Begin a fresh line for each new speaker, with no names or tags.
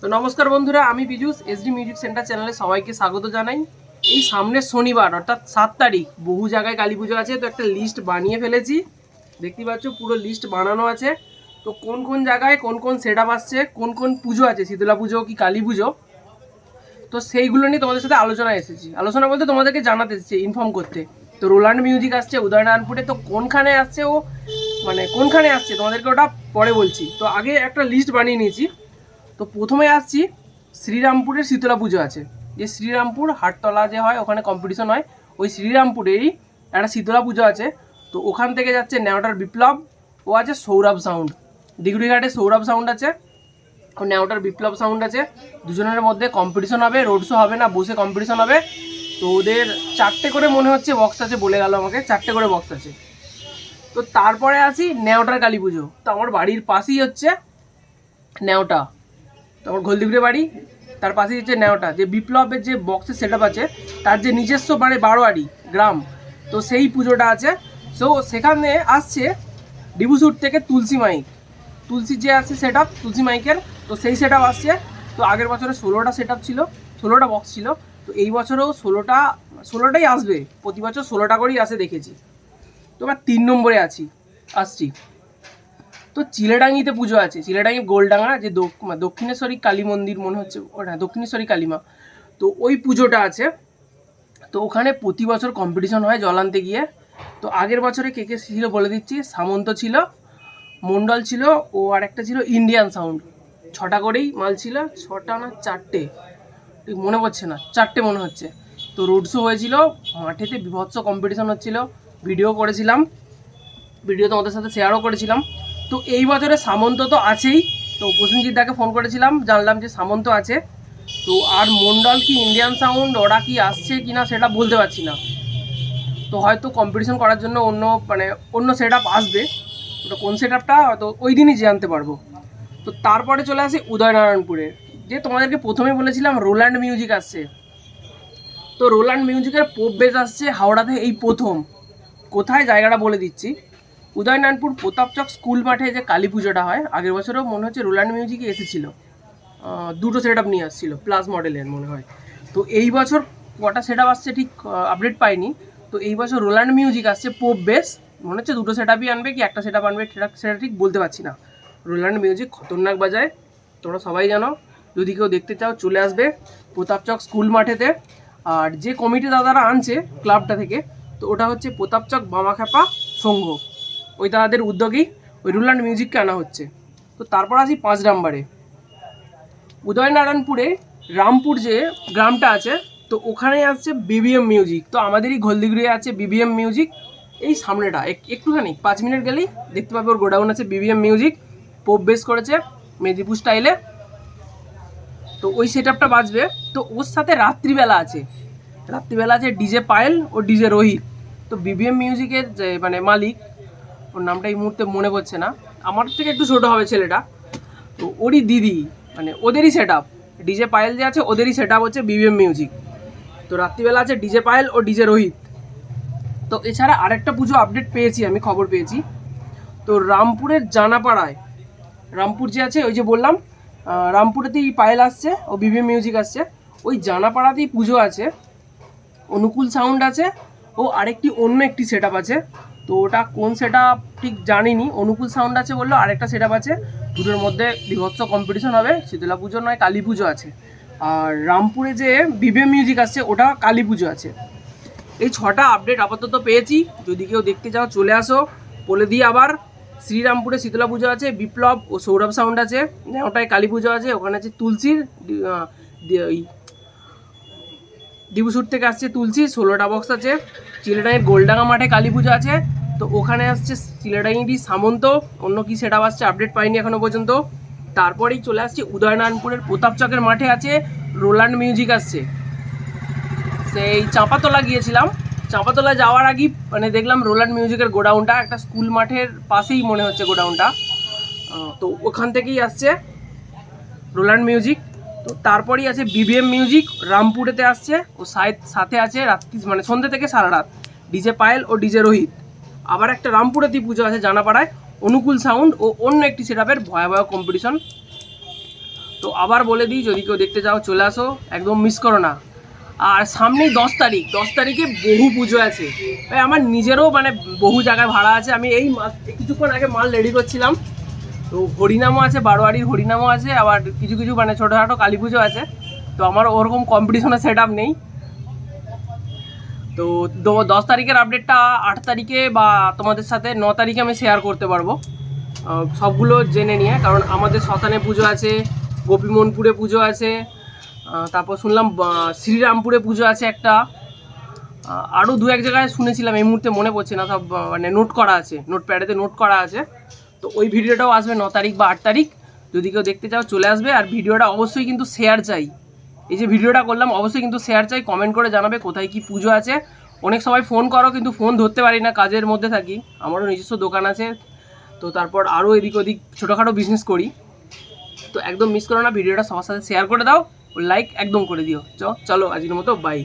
তো নমস্কার বন্ধুরা, আমি পীযুষ এসডি মিউজিক সেন্টার চ্যানেলে সবাইকে স্বাগত জানাই। এই সামনের শনিবার, অর্থাৎ সাত তারিখ, বহু জায়গায় কালী পুজো আছে, তো একটা লিস্ট বানিয়ে ফেলেছি। দেখতে পাচ্ছ, পুরো লিস্ট বানানো আছে। তো কোন কোন জায়গায় কোন কোন সেট আপ আসছে, কোন কোন পুজো আছে, শীতলা পুজো কি কালী পুজো? তো সেইগুলো নিয়ে তোমাদের সাথে আলোচনা এসেছি। আলোচনা বলতে তোমাদেরকে জানাতে এসেছি ইনফর্ম করতে। তো রোলান্ড মিউজিক আসছে, উদয়নারায়ণপুরে, তো কোনখানে আসছে ও? মানে কোনখানে আসছে? তোমাদেরকে ওটা পরে বলছি। তো আগে একটা লিস্ট বানিয়ে নিয়েছি। তো প্রথমে আসছি শ্রীরামপুরের শীতলা পুজো আছে। যে শ্রীরামপুর হাটতলা যে হয়, ওখানে কম্পিটিশন হয়। ওই শ্রীরামপুরেরই একটা শীতলা পুজো আছে। তো ওখান থেকে যাচ্ছে নেওটার বিপ্লব, ও আছে সৌরভ সাউন্ড ডিগ্রিঘাটে সৌরভ সাউন্ড আছে, ও নেওটার বিপ্লব সাউন্ড আছে। দুজনের মধ্যে কম্পিটিশন হবে রোড শো হবে না, বসে কম্পিটিশন হবে। তো ওদের চারটে করে মনে হচ্ছে বক্স আছে বলে গেল আমাকে, চারটে করে বক্স আছে। তো তারপরে আসি নেওটার কালী পুজো। তো আমার বাড়ির পাশেই হচ্ছে নেওটা তো আমার ঘলদিগুড়ে বাড়ি, তার পাশে যে নেওটা যে বিপ্লবের যে বক্সের সেট আছে, তার যে নিজস্ব মানে বারোয়ারি গ্রাম, তো সেই পুজোটা আছে। সো সেখানে আসছে ডিবুসুর থেকে তুলসী মাইক। তুলসী যে আছে সেট আপ তুলসী মাইকের, তো সেই সেট আসছে। তো আগের বছরে ষোলোটা সেট ছিল, ষোলোটা বক্স ছিল। তো এই বছরেও ষোলোটা, ষোলোটাই আসবে। প্রতি বছর ষোলোটা করেই আসে দেখেছি। তো এবার তিন নম্বরে আছি, আসছি। তো চিলেডাঙ্গিতে পুজো আছে। চিলেডাঙ্গি গোলডাঙ্গা যে দক্ষিণেশ্বরী কালী মন্দির মনে হচ্ছে ওটা দক্ষিণেশ্বরী কালীমা তো ওই পুজোটা আছে। তো ওখানে প্রতি বছর কম্পিটিশন হয় জল আনতে গিয়ে। তো আগের বছরে কে কে ছিল বলে দিচ্ছি, সামন্ত ছিল মন্ডল ছিল, ও আর একটা ছিল ইন্ডিয়ান সাউন্ড ছটা করেই মাল ছিল, ছটা না চারটে, ঠিক মনে পড়ছে না, চারটে মনে হচ্ছে। তো রোড শো হয়েছিল, মাঠেতে বিভৎস কম্পিটিশন হচ্ছিল ভিডিও করেছিলাম ভিডিও তোমাদের সাথে শেয়ারও করেছিলাম। তো এই বছরে সামন্ত তো আছেই। তো প্রসেনজিৎ দাকে ফোন করেছিলাম, জানলাম যে সামন্ত আছে। তো আর মন্ডল কি ইন্ডিয়ান সাউন্ড ওরা কি আসছে কি না সেটা বলতে পারছি না। তো হয়তো কম্পিটিশন করার জন্য অন্য মানে অন্য সেট আসবে। ওটা কোন সেট আপটা হয়তো ওই দিনই জানতে পারব। তো তারপরে চলে আসি উদয়নারায়ণপুরে, যে তোমাদেরকে প্রথমে বলেছিলাম রোল্যান্ড মিউজিক আসছে। তো রোল্যান্ড মিউজিকের পোপ বেস আসছে হাওড়াতে এই প্রথম। কোথায় জায়গাটা বলে দিচ্ছি? উদয়নারায়ণপুর প্রতাপচক স্কুল মাঠে যে কালী পুজোটা হয়, আগের বছরও মনে হচ্ছে রোল্যান্ড মিউজিকে এসেছিল। দুটো সেট আপ নিয়ে আসছিল প্লাস মডেলের মনে হয়। তো এই বছর কটা সেট আপ আসছে ঠিক আপডেট পাইনি। তো এই বছর রোল্যান্ড মিউজিক আসছে পোপ বেস মনে হচ্ছে দুটো সেট আপই আনবে কি একটা সেট আপ আনবে সেটা ঠিক বলতে পারছি না। রোল্যান্ড মিউজিক খতরনাক বাজায়, তোমরা সবাই জানো, যদি কেউ দেখতে চাও চলে আসবে প্রতাপচক স্কুল মাঠেতে। আর যে কমিটি দাদারা আনছে ক্লাবটা থেকে, তো ওটা হচ্ছে প্রতাপচক বামাখ্যাপা সংঘ। ওই দাদাদের উদ্যোগেই ওই রুল্যান্ড মিউজিককে আনা হচ্ছে। তো তারপর আসি পাঁচ নাম্বারে। উদয়নারায়ণপুরে রামপুর যে গ্রামটা আছে, তো ওখানে আসছে বিবিএম মিউজিক তো আমাদেরই ঘলদিগুড়ি আছে বিবিএম মিউজিক এই সামনেটা, এক- একটুখানি, পাঁচ মিনিট গেলেই দেখতে পাবে ওর গোডাউন আছে বিবিএম মিউজিক পোপ বেস করেছে মেদিনীপুর স্টাইলে তো ওই সেট আপটা বাজবে। তো ওর সাথে রাত্রিবেলা আছে। রাত্রিবেলা আছে ডিজে পায়েল ও ডিজে রোহিত। তো বিবিএম মিউজিকের যে মানে মালিক ওর নামটা এই মুহূর্তে মনে পড়ছে না। আমার থেকে একটু ছোটো হবে ছেলেটা। তো ওরই দিদি মানে ওদেরই সেট আপ ডিজে পায়েল যে আছে, ওদেরই সেট আপ হচ্ছে বিবিএম মিউজিক তো রাত্রিবেলা আছে ডিজে পায়েল ও ডিজে রোহিত। তো এছাড়া আরেকটা পুজো আপডেট পেয়েছি, আমি খবর পেয়েছি। তো রামপুরের জানাপাড়ায়, রামপুর যে আছে, ওই যে বললাম রামপুরেতেই পায়েল আসছে, ও বিবিএম মিউজিক আসছে। ওই জানাপাড়াতেই পুজো আছে। অনুকূল সাউন্ড আছে। ও আরেকটি অন্য একটি সেট আছে। তো ওটা কোন সেট ঠিক জানিনি। অনুকূল সাউন্ড আছে বলল, আরেকটা সেট আছে। দুটোর মধ্যে বিভৎস কম্পিটিশন হবে। শীতলা পুজো নয়, কালী পুজো আছে। আর রামপুরে যে বিবিএম মিউজিক আসছে, ওটা কালী পুজো আছে। এই ছটা আপডেট আপাতত পেয়েছি। যদি কেউ দেখতে চাও, চলে আসো। বলে দিই আবার, শ্রীরামপুরে শীতলা পুজো আছে, বিপ্লব ও সৌরভ সাউন্ড আছে। ওটায় কালী পুজো আছে। ওখানে আছে তুলসীর ওই ডিবুসুর থেকে আসছে তুলসী, ষোলোটা বক্স আছে। চিলেডাঙের গোলডাঙ্গা মাঠে কালী পুজো আছে। তো ওখানে আসছে চিলেডাঙিটি সামন্ত। অন্য কি সেটা আসছে আপডেট পাইনি এখনও পর্যন্ত। তারপরেই চলে আসছে উদয়নারায়ণপুরের প্রতাপ চকের মাঠে আছে রোল্যান্ড মিউজিক আসছে। সেই চাঁপাতলা গিয়েছিলাম। চাঁপাতলা যাওয়ার আগেই মানে দেখলাম রোল্যান্ড মিউজিকের গোডাউনটা একটা স্কুল মাঠের পাশেই মনে হচ্ছে গোডাউনটা। তো ওখান থেকেই আসছে রোল্যান্ড মিউজিক। তো তারপরেই আছে বিবিএম মিউজিক, রামপুরেতে আসছে। ও সাথে আছে রাত্রি মানে সন্ধ্যে থেকে সারা রাত। ডিজে পায়েল ও ডিজে রোহিত। আবার একটা রামপুরেতেই পুজো আছে জানাপাড়ায়, অনুকূল সাউন্ড ও অন্য একটি সেটআপের ভয়াবহ কম্পিটিশন তো আবার বলে দিই, যদি কেউ দেখতে যাও চলে আসো, একদম মিস করো না। আর সামনেই দশ তারিখ, দশ তারিখে বহু পুজো আছে। ভাই, আমার নিজেরও মানে বহু জায়গায় ভাড়া আছে। আমি এই কিছুক্ষণ আগে মাল রেডি করছিলাম। তো হরিনামও আছে, বারোয়ারির হরিনামও আছে, আবার কিছু কিছু মানে ছোটোখাটো কালী পুজো আছে। তো আমার ওরকম কম্পিটিশনের সেট আপ নেই। তো দশ তারিখের আপডেটটা আট তারিখে বা তোমাদের সাথে ন তারিখে আমি শেয়ার করতে পারব। সবগুলো জেনে নিয়ে, কারণ আমাদের শ্মশানে পুজো আছে, গোপীমনপুরে পুজো আছে তারপর শুনলাম শ্রীরামপুরে পুজো আছে একটা। আরও দু এক জায়গায় শুনেছিলাম, এই মুহূর্তে মনে পড়ছে না, সব মানে নোট করা আছে নোট প্যাডেতে নোট করা আছে। তো ওই ভিডিওটাও আসবে ন তারিখ বা আট তারিখ। যদি কেউ দেখতে চাও, চলে আসবে। আর ভিডিওটা অবশ্যই কিন্তু শেয়ার চাই। এই যে ভিডিওটা করলাম, অবশ্যই কিন্তু শেয়ার চাই কমেন্ট করে জানাবে কোথায় কি পুজো আছে। অনেক সময় ফোন করো, কিন্তু ফোন ধরতে পারি না, কাজের মধ্যে থাকি। আমারও নিজস্ব দোকান আছে। তো তারপর আরও এদিক ওদিক ছোটোখাটো বিজনেস করি। তো একদম মিস করো না, ভিডিওটা সবার সাথে শেয়ার করে দাও লাইক একদম করে দিও। চলো, আজকের মতো বাই